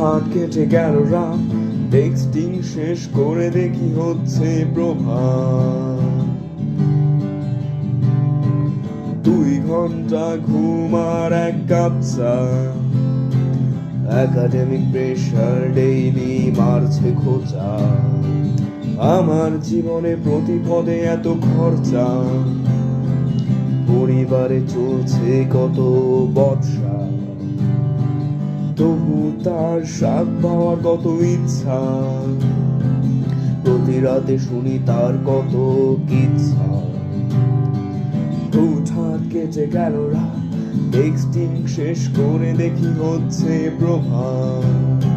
হাত কেটে গেল রাম। টেক্সটিং শেষ করে দেখি হচ্ছে প্রভা দুই ঘণ্টা ঘুম আর এক কাপ চা। একাডেমিক প্রেশার ডেইলি মারছে খোঁচা। আমার জীবনে প্রতি পদে এত খরচা। পরিবারে চলছে কত তবু তার স্বাদ পাওয়ার কত ইচ্ছা। প্রতি রাতে শুনি তার কত ইচ্ছা হুঠাৎ কেটে গেল রাত টেক্সটিং শেষ করে দেখি হচ্ছে প্রভাত।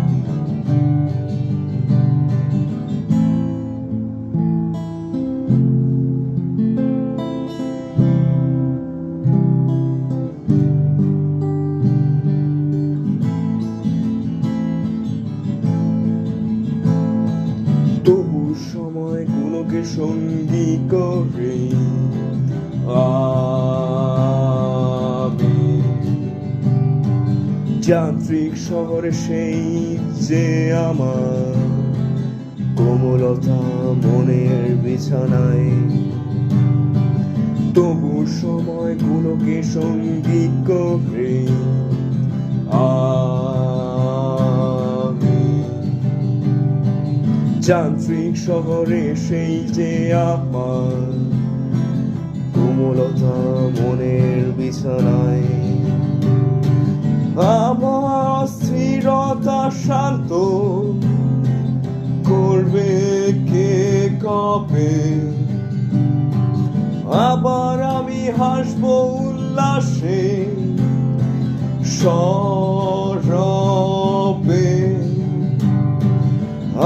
সঙ্গী করে। যান্ত্রিক শহরে সেই যে আমার কোমলতা মনের বিছানায়। তবু সময়গুলোকে সঙ্গী করে। যান্ত্রিক শহরে সেই যে আমার কোমলতা মনের বিছানায়। আমার স্থিরতা শান্ত করবে কে কবে? আবার আমি হাসবো উল্লাসে সরবে।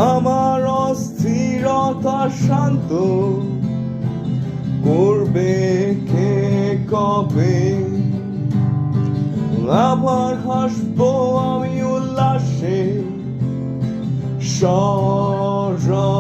আমার শান্ত করবে কে কবে? আবার হাসবো আমি উল্লাসে সরবে